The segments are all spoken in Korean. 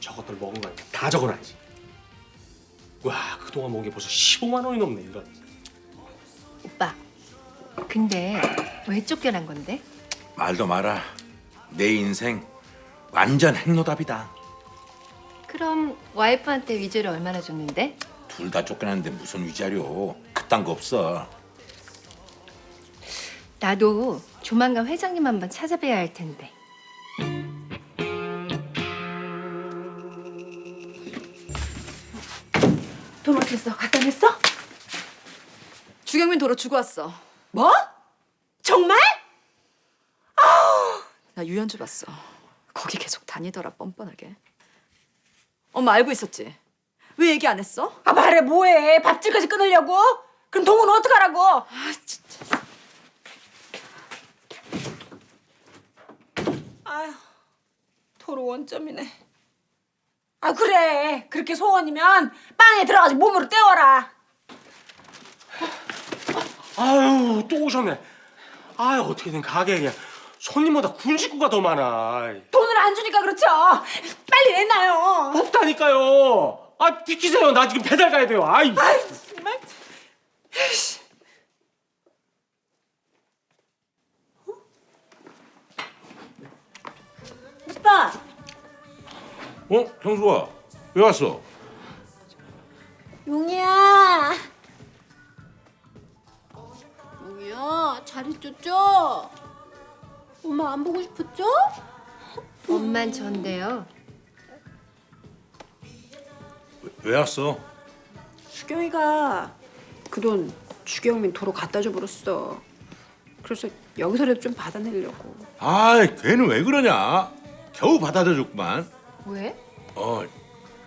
저것들 먹은 거 아니야? 다 적어놔야지. 와 그동안 먹은 게 벌써 15만 원이 넘네 이거. 오빠. 근데 왜 쫓겨난 건데? 말도 마라. 내 인생 완전 핵노답이다. 그럼 와이프한테 위조를 얼마나 줬는데? 둘 다 쫓겨났는데 무슨 위자료? 그딴 거 없어. 나도 조만간 회장님 한번 찾아뵈야 할 텐데. 어땠어? 갖다 냈어? 주경민 도로 주고 왔어. 뭐? 정말? 나 유연주 봤어. 거기 계속 다니더라 뻔뻔하게. 엄마 알고 있었지? 왜 얘기 안 했어? 아 말해 뭐해? 밥줄까지 끊으려고? 그럼 동은 어떡하라고? 아 진짜. 아휴 도로 원점이네. 아 그래 그렇게 소원이면 빵에 들어가서 몸으로 때워라. 아유 또 오셨네. 아유 어떻게든 가게 그냥 손님보다 군 식구가 더 많아. 돈을 안 주니까 그렇죠. 빨리 내놔요. 없다니까요. 아 비키세요. 나 지금 배달 가야 돼요. 아이. 아이 어? 형수아, 왜 왔어? 용이야. 용이야 잘 있었죠? 엄마 안 보고 싶었죠? 엄만 전데요. 왜, 왜 왔어? 주경이가 그 돈 주경민 도로 갖다 줘 버렸어. 그래서 여기서라도 좀 받아내려고. 아이, 걔는 왜 그러냐? 겨우 받아줘 줬구만. 왜? 어,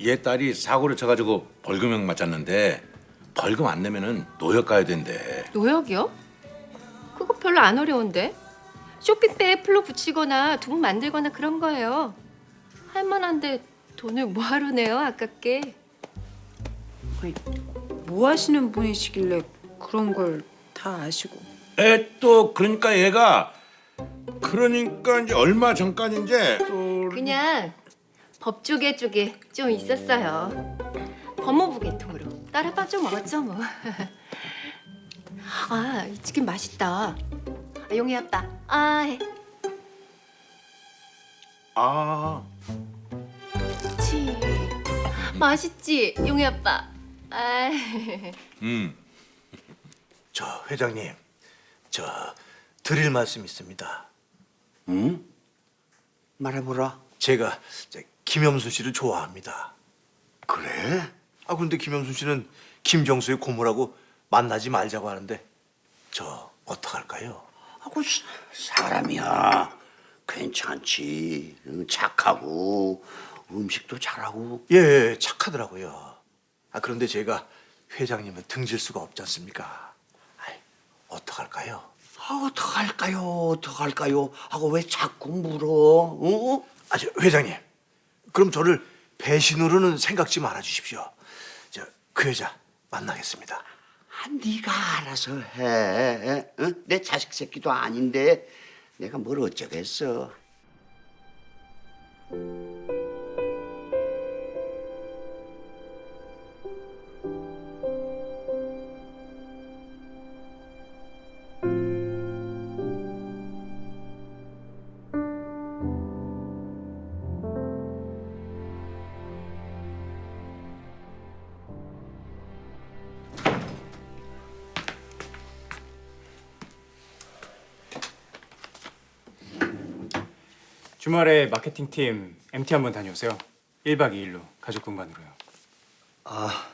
얘 딸이 사고를 쳐가지고 벌금형 맞았는데 벌금 안 내면은 노역 가야 된대. 노역이요? 그거 별로 안 어려운데. 쇼핑백에 플로 붙이거나 돈 만들거나 그런 거예요. 할만한데 돈을 뭐하러 내요 아깝게. 아니, 뭐 하시는 분이시길래 그런 걸 다 아시고. 에 또 그러니까 얘가 그러니까 이제 얼마 전까지 이제 또 그냥 법조계 쪽에 좀 있었어요. 법무부 계통으로 따라 빠져 먹었죠 뭐. 아, 이 치킨 맛있다. 아, 용이 아빠. 아, 해. 아, 치. 맛있지, 용이 아빠. 아, 음, 저 회장님, 저 드릴 말씀 있습니다. 응? 말해보라. 제가 김영순 씨를 좋아합니다. 그래? 아 근데 김영순 씨는 김정수의 고모라고 만나지 말자고 하는데 저 어떡할까요? 하고 사람이야. 괜찮지. 응, 착하고 음식도 잘하고. 예, 예, 착하더라고요. 아 그런데 제가 회장님을 등질 수가 없지 않습니까? 아이, 어떡할까요? 아, 어떡할까요? 어떡할까요? 하고 왜 자꾸 물어? 어? 아, 저 회장님, 그럼 저를 배신으로는 생각지 말아 주십시오. 저그 여자 만나겠습니다. 아, 네가 알아서 해. 응? 내 자식 새끼도 아닌데 내가 뭘 어쩌겠어. 주말에 마케팅팀 MT 한번 다녀오세요. 1박 2일로 가족 공간으로요. 아,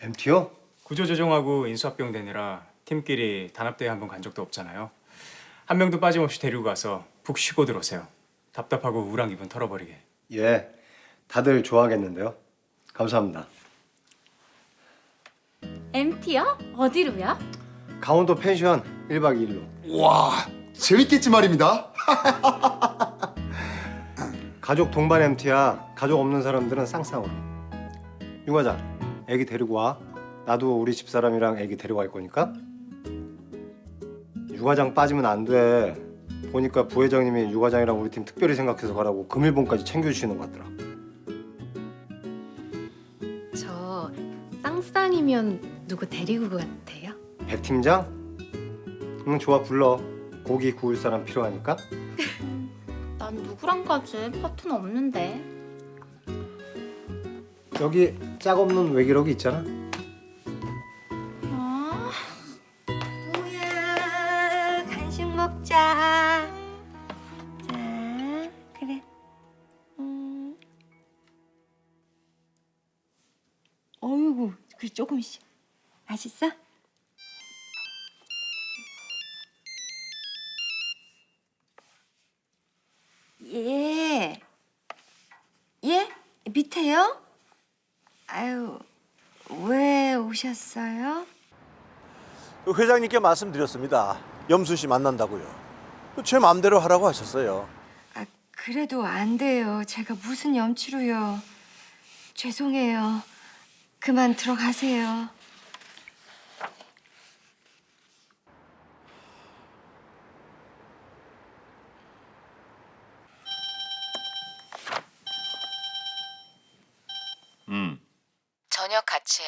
MT요? 구조 조정하고 인수합병 되느라 팀끼리 단합대회 한번 간 적도 없잖아요. 한 명도 빠짐없이 데리고 가서 푹 쉬고 들어오세요. 답답하고 우울한 기분 털어버리게. 예, 다들 좋아하겠는데요. 감사합니다. MT요? 어디로요? 강원도 펜션 1박 2일로. 와 재밌겠지 말입니다. 가족 동반 MT야 가족 없는 사람들은 쌍쌍으로. 윤과장 애기 데리고 와. 나도 우리 집사람이랑 애기 데리고 갈 거니까. 육아장 빠지면 안돼. 보니까 부회장님이 육아장이랑 우리 팀 특별히 생각해서 가라고 금일봉까지 챙겨주시는 것 같더라. 저 쌍쌍이면 누구 데리고 같아요? 백 팀장? 응 좋아 불러. 고기 구울 사람 필요하니까. 난 누구랑 가지? 파트너 없는데. 여기 짝 없는 외기록이 있잖아. 아, 뭐야 간식 먹자 자 그래 음. 어이구 그 조금씩 맛있어? 예. 예? 밑에요? 아유, 왜 오셨어요? 회장님께 말씀드렸습니다. 염수 씨 만난다고요. 제 마음대로 하라고 하셨어요. 아, 그래도 안 돼요. 제가 무슨 염치로요. 죄송해요. 그만 들어가세요. 같이 해.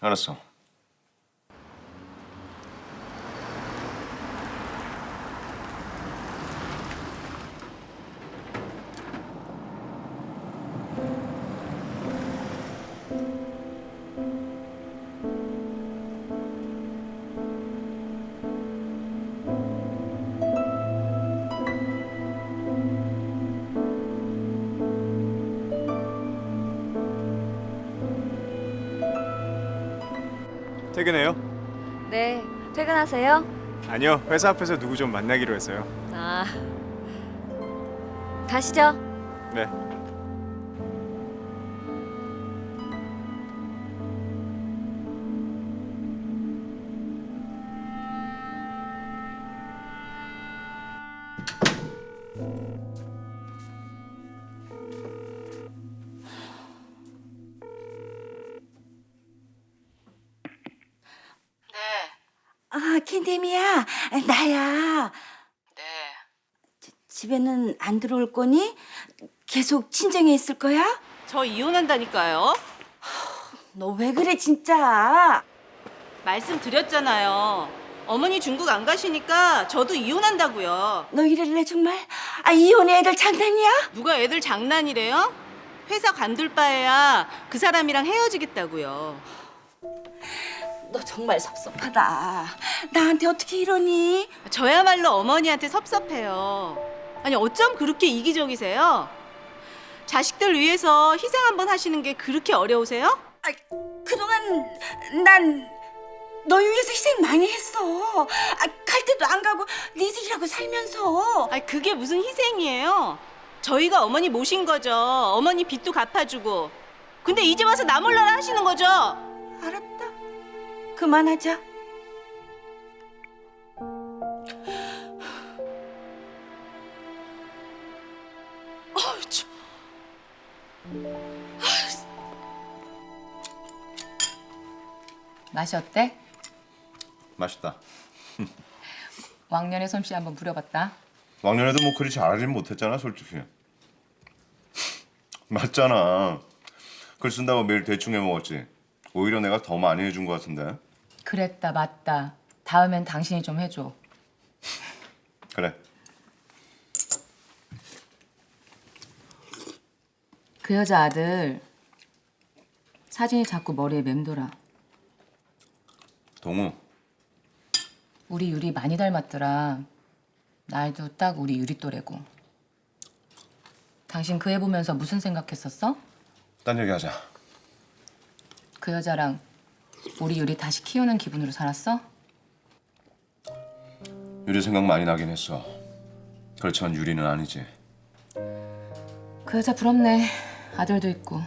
알았어. 퇴근해요? 네, 퇴근하세요. 아니요. 회사 앞에서 누구 좀 만나기로 했어요. 아, 가시죠. 네. 아, 캔디미야, 나야. 네. 집에는 안 들어올 거니? 계속 친정에 있을 거야? 저 이혼한다니까요. 너 왜 그래 진짜? 말씀드렸잖아요. 어머니 중국 안 가시니까 저도 이혼한다고요. 너 이럴래 정말? 아 이혼해 애들 장난이야? 누가 애들 장난이래요? 회사 관둘 바에야 그 사람이랑 헤어지겠다고요. 너 정말 섭섭하다. 나한테 어떻게 이러니? 저야말로 어머니한테 섭섭해요. 아니 어쩜 그렇게 이기적이세요? 자식들 위해서 희생 한번 하시는 게 그렇게 어려우세요? 아, 그동안 난 너 위해서 희생 많이 했어. 아, 갈 때도 안 가고 니들이라고 살면서. 아니 그게 무슨 희생이에요? 저희가 어머니 모신 거죠. 어머니 빚도 갚아주고. 근데 이제 와서 나 몰라라 하시는 거죠? 알았다. 그만하자. 참. 맛이 어때? 맛있다. 왕년의 솜씨 한번 부려봤다. 왕년에도 뭐 그리 잘하진 못했잖아, 솔직히. 맞잖아. 글 쓴다고 매일 대충 해 먹었지. 오히려 내가 더 많이 해준 것 같은데. 그랬다 맞다. 다음엔 당신이 좀 해줘. 그래. 그 여자 아들 사진이 자꾸 머리에 맴돌아. 동우, 우리 유리 많이 닮았더라. 나이도 딱 우리 유리 또래고. 당신 그 애 보면서 무슨 생각했었어? 딴 얘기 하자. 그 여자랑 우리 유리 다시 키우는 기분으로 살았어? 유리 생각 많이 나긴 했어. 그렇지만 유리는 아니지. 그 여자 부럽네. 아들도 있고.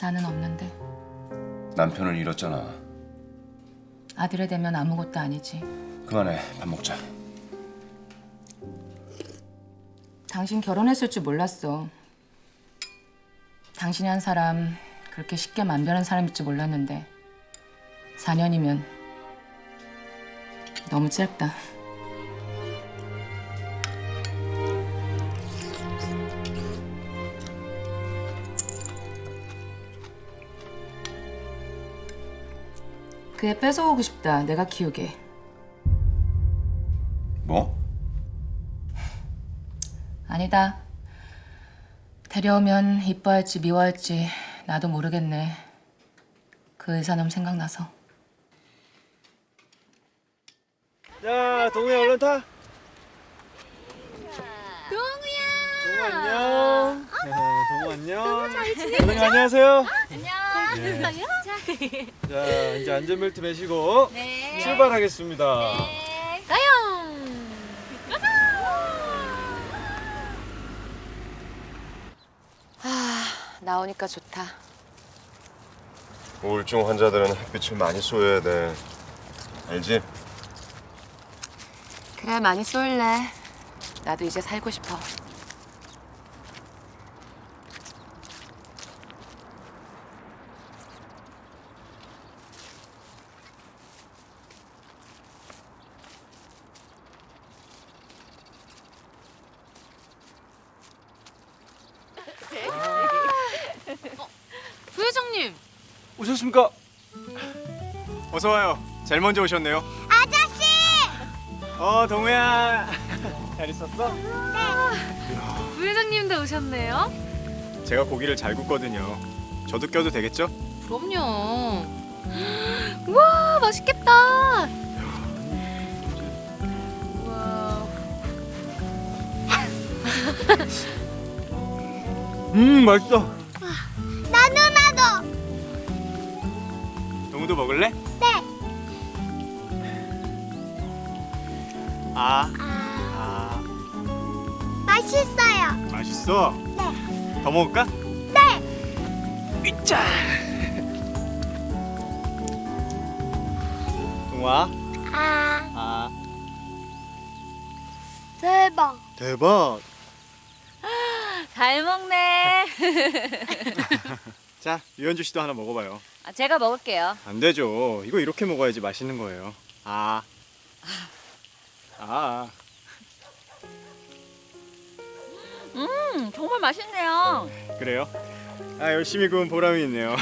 나는 없는데. 남편을 잃었잖아. 아들에 대면 아무것도 아니지. 그만해. 밥 먹자. 당신 결혼했을 줄 몰랐어. 당신이 한 사람 그렇게 쉽게 만변한 사람일지 몰랐는데 4년이면 너무 짧다. 그애 뺏어오고 싶다. 내가 키우게. 뭐? 아니다. 데려오면 이뻐할지 미워할지 나도 모르겠네. 그 의사놈 생각나서. 야, 동우야 얼른 타. 동우야. 동우 안녕. 동우 안녕. 잘 지냈지? 선생님 안녕하세요. 안녕. 네. 자, 자, 이제 안전벨트 매시고 네. 출발하겠습니다. 가요. 아, 나오니까 좋다. 우울증 환자들은 햇빛을 많이 쏘여야 돼. 알지? 그래, 많이 쏠래. 나도 이제 살고 싶어. 부회장님. 오셨습니까? 어서 와요. 제일 먼저 오셨네요. 아저씨. 어, 동우야. 잘 있었어? 부회장님도 오셨네요. 제가 고기를 잘 굽거든요. 저도 껴도 되겠죠? 그럼요. 우와 맛있겠다. 우와. 음, 맛있어. 동우도 먹을래? 네. 아. 아. 맛있어요. 맛있어? 네. 더 먹을까? 네. 으짜. 동우아. 아 아. 대박. 대박. 잘 먹네. 자, 유현주 씨도 하나 먹어봐요. 아, 제가 먹을게요. 안 되죠. 이거 이렇게 먹어야지 맛있는 거예요. 아. 아. 음, 정말 맛있네요. 그래요? 아, 열심히 구운 보람이 있네요.